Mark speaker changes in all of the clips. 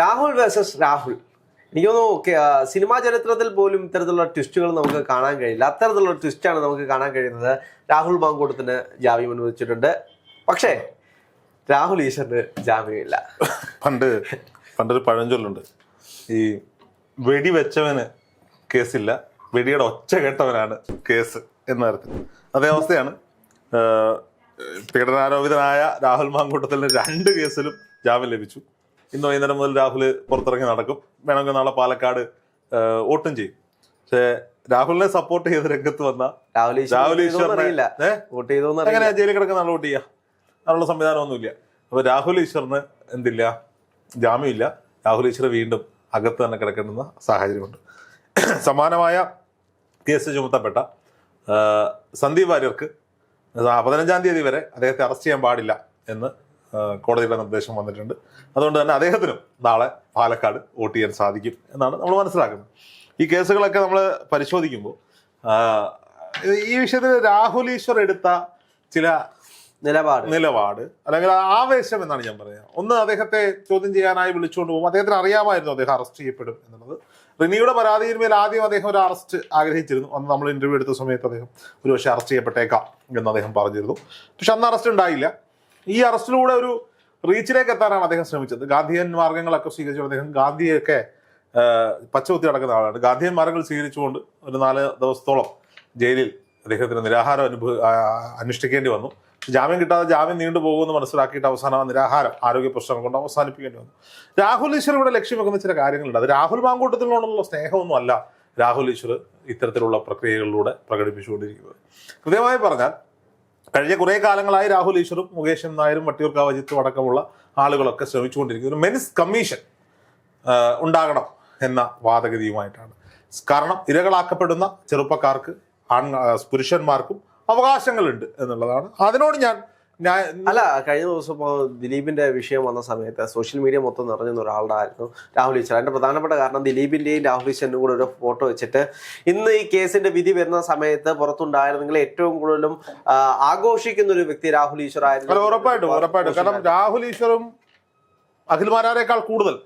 Speaker 1: Rahul versus Rahul. എനിക്ക് തോന്നുന്നു cinema ചരിത്രത്തിൽ പോലും ഇത്തരത്തിലുള്ള ട്വിസ്റ്റുകൾ നമുക്ക് കാണാൻ കഴിയില്ല. അത്തരത്തിലുള്ള ട്വിസ്റ്റാണ് നമുക്ക് കാണാൻ കഴിയുന്നത്. രാഹുൽ മാങ്കൂട്ടത്തിന് ജാമ്യം അനുവദിച്ചിട്ടുണ്ട്. പക്ഷേ രാഹുൽ ഈശ്വറിന് ജാമ്യമില്ല
Speaker 2: പണ്ട് പണ്ടൊരു പഴഞ്ചൊല്ലുണ്ട്. ഈ വെടി വെച്ചവന് കേസില്ല വെടിയുടെ ഒച്ച കേട്ടവനാണ് കേസ് എന്ന തരത്തിൽ അതേ അവസ്ഥയാണ് പീഡനാരോപിതനായ രാഹുൽ മാങ്കൂട്ടത്തിന് രണ്ട് കേസിലും ജാമ്യം ലഭിച്ചു. ഇന്ന് വൈകുന്നേരം മുതൽ രാഹുൽ പുറത്തിറങ്ങി നടക്കും. വേണമെങ്കിൽ നാളെ പാലക്കാട് വോട്ടും ചെയ്യും. പക്ഷേ രാഹുലിനെ സപ്പോർട്ട് ചെയ്ത് രംഗത്ത് വന്ന
Speaker 1: രാഹുൽ
Speaker 2: എങ്ങനെ ജയിലിൽ കിടക്കുന്ന ആൾ വോട്ട് ചെയ്യാം? അതിനുള്ള സംവിധാനമൊന്നുമില്ല. അപ്പൊ രാഹുൽ ഈശ്വറിന് എന്തില്ല? ജാമ്യമില്ല. രാഹുൽ ഈശ്വർ വീണ്ടും അകത്ത് തന്നെ കിടക്കേണ്ടുന്ന സാഹചര്യമുണ്ട്. സമാനമായ കേസ് ചുമത്തപ്പെട്ട സന്ദീപ് വാര്യർക്ക് പതിനഞ്ചാം തീയതി വരെ അദ്ദേഹത്തെ അറസ്റ്റ് ചെയ്യാൻ പാടില്ല എന്ന് കോടതിയുടെ നിർദ്ദേശം വന്നിട്ടുണ്ട്. അതുകൊണ്ട് തന്നെ അദ്ദേഹത്തിനും നാളെ പാലക്കാട് വോട്ട് ചെയ്യാൻ സാധിക്കും എന്നാണ് നമ്മൾ മനസ്സിലാക്കുന്നത്. ഈ കേസുകളൊക്കെ നമ്മൾ പരിശോധിക്കുമ്പോൾ ഈ വിഷയത്തിൽ രാഹുൽ ഈശ്വർ എടുത്ത ചില
Speaker 1: നിലപാട്.
Speaker 2: നിലപാട് അല്ലെങ്കിൽ ആവേശം എന്നാണ് ഞാൻ പറയുന്നത്. ഒന്ന് അദ്ദേഹത്തെ ചോദ്യം ചെയ്യാനായി വിളിച്ചുകൊണ്ട് പോകും. അദ്ദേഹത്തിന് അറിയാമായിരുന്നു അദ്ദേഹം അറസ്റ്റ് ചെയ്യപ്പെടും എന്നുള്ളത്. റിനിയുടെ പരാതിയിന്മേൽ ആദ്യം അദ്ദേഹം ഒരു അറസ്റ്റ് ആഗ്രഹിച്ചിരുന്നു. അന്ന് നമ്മൾ ഇന്റർവ്യൂ എടുത്ത സമയത്ത് അദ്ദേഹം ഒരു പക്ഷേ അറസ്റ്റ് ചെയ്യപ്പെട്ടേക്കാം എന്ന് അദ്ദേഹം പറഞ്ഞിരുന്നു. പക്ഷെ അന്ന് അറസ്റ്റ് ഉണ്ടായില്ല. ഈ അറസ്റ്റിലൂടെ ഒരു റീച്ചിലേക്ക് എത്താനാണ് അദ്ദേഹം ശ്രമിച്ചത്. ഗാന്ധിയൻ മാർഗങ്ങളൊക്കെ സ്വീകരിച്ചു അദ്ദേഹം ഗാന്ധിയൊക്കെ പച്ചകുത്തി നടക്കുന്ന ആളാണ്. ഗാന്ധിയൻ മാർഗങ്ങൾ സ്വീകരിച്ചുകൊണ്ട് ഒരു നാല് ദിവസത്തോളം ജയിലിൽ അദ്ദേഹത്തിന് നിരാഹാരം അനുഭവ അനുഷ്ഠിക്കേണ്ടി വന്നു. ജാമ്യം കിട്ടാതെ ജാമ്യം നീണ്ടു പോകുമെന്ന് മനസ്സിലാക്കിയിട്ട് അവസാനം നിരാഹാരം ആരോഗ്യ പ്രശ്നം കൊണ്ട് അവസാനിപ്പിക്കേണ്ടി വന്നു. രാഹുൽ ഈശ്വർ ഇവിടെ ലക്ഷ്യം വെക്കുന്ന ചില കാര്യങ്ങളുണ്ട്. അത് രാഹുൽ മാങ്കൂട്ടത്തിനോടുള്ള സ്നേഹമൊന്നുമല്ല രാഹുൽ ഈശ്വർ ഇത്തരത്തിലുള്ള പ്രക്രിയകളിലൂടെ പ്രകടിപ്പിച്ചുകൊണ്ടിരിക്കുന്നത്. കൃത്യമായി പറഞ്ഞാൽ കഴിഞ്ഞ കുറേ കാലങ്ങളായി രാഹുൽ ഈശ്വറും മുകേഷൻ നായരും വട്ടിയൂർക്കാവ് അജിത്തും അടക്കമുള്ള ആളുകളൊക്കെ ശ്രമിച്ചുകൊണ്ടിരിക്കുന്ന ഒരു മെൻസ് കമ്മീഷൻ ഉണ്ടാകണം എന്ന വാദഗതിയുമായിട്ടാണ്. കാരണം ഇരകളാക്കപ്പെടുന്ന ചെറുപ്പക്കാർക്ക് ആൺ പുരുഷന്മാർക്കും അവകാശങ്ങളുണ്ട് എന്നുള്ളതാണ്. അതിനോട് ഞാൻ
Speaker 1: അല്ല കഴിഞ്ഞ ദിവസം ഇപ്പോൾ ദിലീപിന്റെ വിഷയം വന്ന സമയത്ത് സോഷ്യൽ മീഡിയ മൊത്തം നിറഞ്ഞ ഒരാളുടെ ആയിരുന്നു രാഹുൽ ഈശ്വർ. അതിന്റെ പ്രധാനപ്പെട്ട കാരണം ദിലീപിന്റെയും രാഹുൽ ഈശ്വറിനും കൂടെ ഒരു ഫോട്ടോ വെച്ചിട്ട് ഇന്ന് ഈ കേസിന്റെ വിധി വരുന്ന സമയത്ത് പുറത്തുണ്ടായിരുന്നെങ്കിൽ ഏറ്റവും കൂടുതലും ആഘോഷിക്കുന്ന ഒരു വ്യക്തി രാഹുൽ ഈശ്വർ
Speaker 2: ആയിരുന്നു. ഉറപ്പായിട്ടും ഉറപ്പായിട്ടും. കാരണം രാഹുൽ ഈശ്വറും അഖിൽമാരാരേക്കാൾ കൂടുതൽ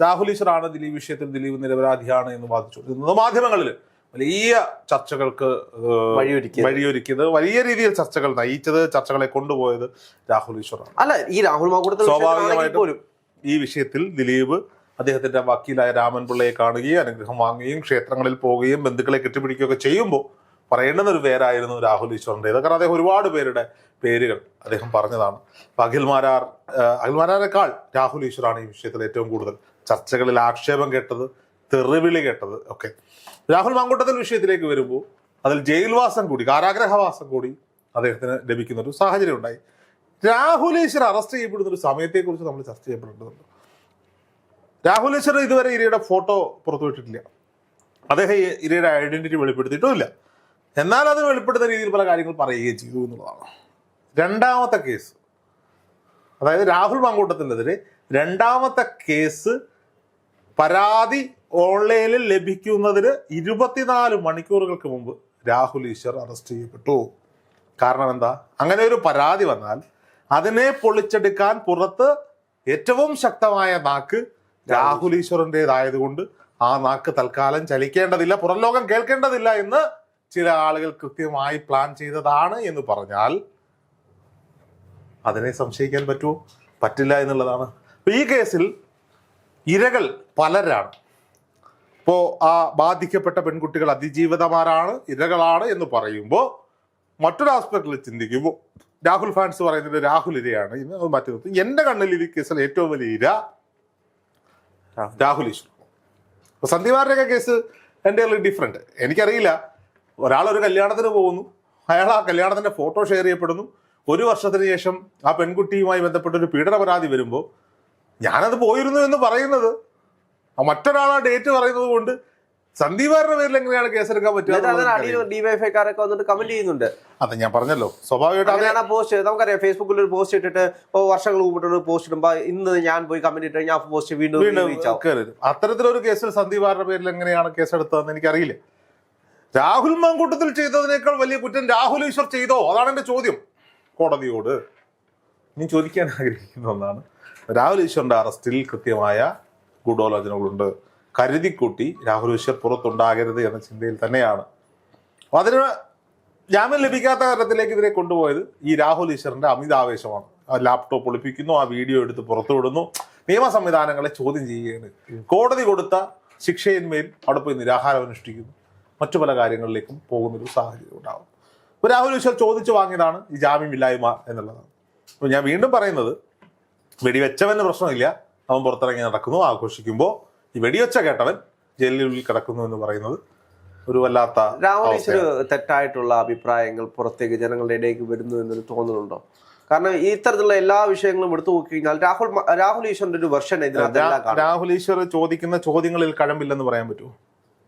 Speaker 2: രാഹുൽ ഈശ്വറാണ് ദിലീപ് വിഷയത്തിൽ ദിലീപ് നിരപരാധിയാണ് എന്ന് വാദിച്ചു. മാധ്യമങ്ങളിൽ വലിയ ചർച്ചകൾക്ക്
Speaker 1: വഴിയൊരുക്കിയത്.
Speaker 2: വലിയ രീതിയിൽ ചർച്ചകൾ നയിച്ചത് ചർച്ചകളെ കൊണ്ടുപോയത് രാഹുൽ ഈശ്വറാണ്.
Speaker 1: അല്ല ഈ രാഹുൽ
Speaker 2: സ്വാഭാവികമായിട്ടും ഈ വിഷയത്തിൽ ദിലീപ് അദ്ദേഹത്തിന്റെ വക്കീലായ രാമൻ പിള്ളയെ കാണുകയും അനുഗ്രഹം വാങ്ങുകയും ക്ഷേത്രങ്ങളിൽ പോവുകയും ബന്ധുക്കളെ കെട്ടിപ്പിടിക്കുകയൊക്കെ ചെയ്യുമ്പോൾ പറയേണ്ടുന്ന ഒരു പേരായിരുന്നു രാഹുൽ ഈശ്വറിന്റെത് കാരണം അദ്ദേഹം ഒരുപാട് പേരുടെ പേരുകൾ അദ്ദേഹം പറഞ്ഞതാണ്. അപ്പൊ അഖിൽമാരാർ അഖിൽ അഖിൽമാരാരെക്കാൾ രാഹുൽ ഈശ്വറാണ് ഈ വിഷയത്തിൽ ഏറ്റവും കൂടുതൽ ചർച്ചകളിൽ ആക്ഷേപം കേട്ടത്. തെറിവിളി കേട്ടത്. ഒക്കെ രാഹുൽ മാങ്കൂട്ടത്തിൽ വിഷയത്തിലേക്ക് വരുമ്പോൾ അതിൽ ജയിൽവാസം കൂടി കാരാഗ്രഹവാസം കൂടി അദ്ദേഹത്തിന് ലഭിക്കുന്ന ഒരു സാഹചര്യം ഉണ്ടായി. രാഹുൽ ഈശ്വർ അറസ്റ്റ് ചെയ്യപ്പെടുന്ന ഒരു സമയത്തെക്കുറിച്ച് നമ്മൾ ചർച്ച ചെയ്യപ്പെടേണ്ടതുണ്ട്. രാഹുൽ ഈശ്വർ ഇതുവരെ ഇരയുടെ ഫോട്ടോ പുറത്തുവിട്ടിട്ടില്ല. അദ്ദേഹം ഇരയുടെ ഐഡന്റിറ്റി വെളിപ്പെടുത്തിയിട്ടുമില്ല. എന്നാൽ അത് വെളിപ്പെടുത്തുന്ന രീതിയിൽ പല കാര്യങ്ങൾ പറയുകയും ചെയ്തു എന്നുള്ളതാണ്. രണ്ടാമത്തെ കേസ് അതായത് രാഹുൽ മാങ്കൂട്ടത്തിനെതിരെ രണ്ടാമത്തെ കേസ് പരാതി ഓൺലൈനിൽ ലഭിക്കുന്നതിന് ഇരുപത്തിനാല് മണിക്കൂറുകൾക്ക് മുമ്പ് രാഹുൽ ഈശ്വർ അറസ്റ്റ് ചെയ്യപ്പെട്ടു. കാരണം എന്താ? അങ്ങനെ ഒരു പരാതി വന്നാൽ അതിനെ പൊളിച്ചെടുക്കാൻ പുറത്ത് ഏറ്റവും ശക്തമായ നാക്ക് രാഹുൽ ഈശ്വറിന്റെതായതുകൊണ്ട് ആ നാക്ക് തൽക്കാലം ചലിക്കേണ്ടതില്ല പുറം ലോകം കേൾക്കേണ്ടതില്ല എന്ന് ചില ആളുകൾ കൃത്യമായി പ്ലാൻ ചെയ്തതാണ് എന്ന് പറഞ്ഞാൽ അതിനെ സംശയിക്കാൻ പറ്റുമോ? പറ്റില്ല എന്നുള്ളതാണ്. ഈ കേസിൽ ഇരകൾ പലരാണ്. ഇപ്പോ ആ ബാധിക്കപ്പെട്ട പെൺകുട്ടികൾ അതിജീവിതമാരാണ് ഇരകളാണ് എന്ന് പറയുമ്പോൾ മറ്റൊരു ആസ്പെക്റ്റിൽ ചിന്തിക്കുമ്പോൾ രാഹുൽ ഫാൻസ് പറയുന്നത് രാഹുൽ ഇരയാണ്. ഇന്ന് അത് മാറ്റി നിർത്തും. എന്റെ കണ്ണിൽ ഈ കേസിൽ ഏറ്റവും വലിയ ഇര രാഹുൽ. ഈശ്വർ. അപ്പൊ സന്ദീപാരുടെയൊക്കെ കേസ് എന്റെ ഡിഫറെന്റ് എനിക്കറിയില്ല. ഒരാൾ ഒരു കല്യാണത്തിന് പോകുന്നു. അയാൾ ആ കല്യാണത്തിന്റെ ഫോട്ടോ ഷെയർ ചെയ്യപ്പെടുന്നു. ഒരു വർഷത്തിന് ശേഷം ആ പെൺകുട്ടിയുമായി ബന്ധപ്പെട്ട ഒരു പീഡന പരാതി വരുമ്പോൾ ഞാനത് പോയിരുന്നു എന്ന് പറയുന്നത്. മറ്റൊരാൾ ആ ഡേറ്റ് പറയുന്നത് കൊണ്ട് സന്ദീപാറിന്റെ പേരിൽ എങ്ങനെയാണ് കേസെടുക്കാൻ പറ്റുക
Speaker 1: ഡിവൈഫൈക്കാരൊക്കെ വന്നിട്ട് കമന്റ് ചെയ്യുന്നുണ്ട്.
Speaker 2: അത് ഞാൻ പറഞ്ഞല്ലോ. സ്വാഭാവികമായിട്ട്
Speaker 1: പോസ്റ്റ് നമുക്കറിയാം ഫേസ്ബുക്കിൽ ഒരു പോസ്റ്റ് ഇട്ടിട്ട് ഇപ്പോൾ വർഷങ്ങൾ മുമ്പിട്ടൊരു പോസ്റ്റ് ഇടുമ്പോൾ ഇന്ന് ഞാൻ പോയി കമന്റ് ഇട്ട് ഞാൻ പോസ്റ്റ് വീണ്ടും.
Speaker 2: അത്തരത്തിലൊരു കേസിൽ സന്ദീപാറിന്റെ പേരിൽ എങ്ങനെയാണ് കേസെടുത്തതെന്ന് എനിക്കറിയില്ല. രാഹുൽ മാങ്കൂട്ടത്തിൽ ചെയ്തതിനേക്കാൾ വലിയ കുറ്റം രാഹുൽ ഈശ്വർ ചെയ്തോ? അതാണ് എന്റെ ചോദ്യം. കോടതിയോട്. ഇനി ചോദിക്കാൻ ആഗ്രഹിക്കുന്ന ഒന്നാണ്. രാഹുൽ ഈശ്വറിന്റെ അറസ്റ്റിൽ കൃത്യമായ ഗൂഢാലോചനകളുണ്ട്. കരുതിക്കൂട്ടി രാഹുൽ ഈശ്വർ പുറത്തുണ്ടാകരുത് എന്ന ചിന്തയിൽ തന്നെയാണ്. അപ്പൊ അതിന് ജാമ്യം ലഭിക്കാത്ത തരത്തിലേക്ക് ഇവരെ കൊണ്ടുപോയത് ഈ രാഹുൽ ഈശ്വറിന്റെ അമിതാവേശമാണ് ആ ലാപ്ടോപ്പ് ഒളിപ്പിക്കുന്നു ആ വീഡിയോ എടുത്ത് പുറത്തുവിടുന്നു നിയമ സംവിധാനങ്ങളെ ചോദ്യം ചെയ്യുകയാണ്. കോടതി കൊടുത്ത ശിക്ഷയിന്മേൽ അവിടെ പോയി നിരാഹാരം അനുഷ്ഠിക്കുന്നു. മറ്റു പല കാര്യങ്ങളിലേക്കും പോകുന്നൊരു സാഹചര്യം ഉണ്ടാകും. അപ്പോൾ രാഹുൽ ഈശ്വർ ചോദിച്ചു വാങ്ങിയതാണ് ഈ ജാമ്യമില്ലായ്മ എന്നുള്ളതാണ്. അപ്പോൾ ഞാൻ വീണ്ടും പറയുന്നത് വെടിവെച്ചവന് പ്രശ്നമില്ല അവൻ പുറത്തിറങ്ങി നടക്കുന്നു ആഘോഷിക്കുമ്പോൾ ഈ വെടിയൊച്ച കേട്ടവൻ ജയിലിനുള്ളിൽ കിടക്കുന്നു എന്ന് പറയുന്നത് ഒരു വല്ലാത്ത അവസ്ഥയാണ്.
Speaker 1: തെറ്റായിട്ടുള്ള അഭിപ്രായങ്ങൾ പുറത്തേക്ക് ജനങ്ങളുടെ ഇടയിലേക്ക് വരുന്നു എന്നൊരു തോന്നലുണ്ടോ? കാരണം ഈ തരത്തിലുള്ള എല്ലാ വിഷയങ്ങളും എടുത്തു നോക്കി കഴിഞ്ഞാൽ രാഹുൽ രാഹുൽ ഈശ്വറിന്റെ ഒരു വെർഷൻ
Speaker 2: രാഹുൽ ഈശ്വർ ചോദിക്കുന്ന ചോദ്യങ്ങളിൽ കഴമ്പില്ലെന്ന് പറയാൻ പറ്റുമോ?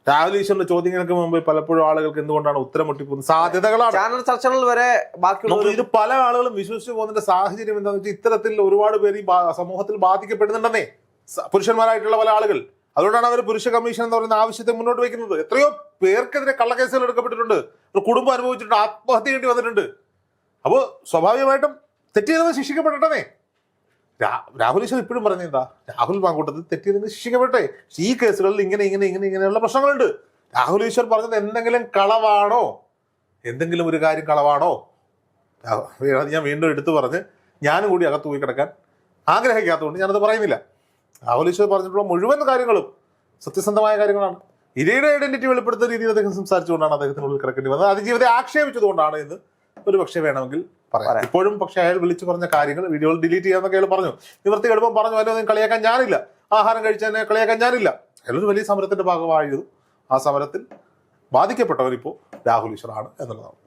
Speaker 2: രാഹുൽ ഈശ്വറിന്റെ ചോദ്യങ്ങൾക്ക് മുമ്പ് പലപ്പോഴും ആളുകൾക്ക് എന്തുകൊണ്ടാണ് ഉത്തരം മുട്ടിപ്പോകുന്നത്? സാധ്യതകളാണ്.
Speaker 1: ചാനൽ ചർച്ചകൾ വരെ ബാക്കിയുള്ള
Speaker 2: ഇത് പല ആളുകളും വിശ്വസിച്ചു പോകുന്നതിന്റെ സാഹചര്യം എന്താണെന്ന് വെച്ചാൽ ഇത്തരത്തിൽ ഒരുപാട് പേര് ഈ സമൂഹത്തിൽ ബാധിക്കപ്പെടുന്നുണ്ടെന്നേ. പുരുഷന്മാരായിട്ടുള്ള പല ആളുകൾ. അതുകൊണ്ടാണ് അവർ പുരുഷ കമ്മീഷൻ എന്ന് പറയുന്ന ആവശ്യത്തെ മുന്നോട്ട് വയ്ക്കുന്നത്. എത്രയോ പേർക്കെതിരെ കള്ളക്കേസുകൾ എടുക്കപ്പെട്ടിട്ടുണ്ട്. ഒരു കുടുംബം അനുഭവിച്ചിട്ടുണ്ട് ആത്മഹത്യ ചെയ്യേണ്ടി വന്നിട്ടുണ്ട്. അപ്പോൾ സ്വാഭാവികമായിട്ടും തെറ്റിയതെന്ന് ശിക്ഷിക്കപ്പെടട്ടെ രാ- രാഹുൽ ഈശ്വർ ഇപ്പോഴും പറഞ്ഞ എന്താ? രാഹുൽ മാങ്കൂട്ടത്തിൽ തെറ്റിയതെന്ന് ശിക്ഷിക്കപ്പെട്ടെ. ഈ കേസുകളിൽ ഇങ്ങനെ ഇങ്ങനെ ഇങ്ങനെ ഇങ്ങനെയുള്ള പ്രശ്നങ്ങളുണ്ട്. രാഹുൽ ഈശ്വർ പറഞ്ഞത് എന്തെങ്കിലും കളവാണോ? എന്തെങ്കിലും ഒരു കാര്യം കളവാണോ? ഞാൻ വീണ്ടും എടുത്തു പറഞ്ഞ് ഞാനും കൂടി അകത്ത് പോയി കിടക്കാൻ ആഗ്രഹിക്കാത്തതുകൊണ്ട് ഞാനത് പറയുന്നില്ല. രാഹുൽ ഈശ്വർ പറഞ്ഞിട്ടുള്ള മുഴുവൻ കാര്യങ്ങളും സത്യസന്ധമായ കാര്യങ്ങളാണ്. ഇരയുടെ ഐഡന്റിറ്റി വെളിപ്പെടുത്തുന്ന രീതിയിൽ അദ്ദേഹം സംസാരിച്ചുകൊണ്ടാണ് അദ്ദേഹത്തിനുള്ളിൽ കിടക്കേണ്ടി വന്നത്. അതിജീവിതത്തെ ആക്ഷേപിച്ചതുകൊണ്ടാണ് എന്ന് ഒരു പക്ഷേ വേണമെങ്കിൽ പറയാം. ഇപ്പോഴും പക്ഷെ അയാൾ വിളിച്ചു പറഞ്ഞ കാര്യങ്ങൾ വീഡിയോയിൽ ഡിലീറ്റ് ചെയ്യാന്നൊക്കെ അയാൾ പറഞ്ഞു. നിവൃത്തി എളുപ്പം പറഞ്ഞു അല്ലെങ്കിൽ ഒന്നും കളിയാക്കാൻ ഞാനില്ല. ആഹാരം കഴിച്ചതിനെ കളിയാക്കാൻ ഞാനില്ല. അയാളൊരു വലിയ സമരത്തിന്റെ ഭാഗമായിരുന്നു. ആ സമരത്തിൽ ബാധിക്കപ്പെട്ടവരിപ്പോൾ രാഹുൽ ഈശ്വറാണ് എന്നുള്ളതാണ്.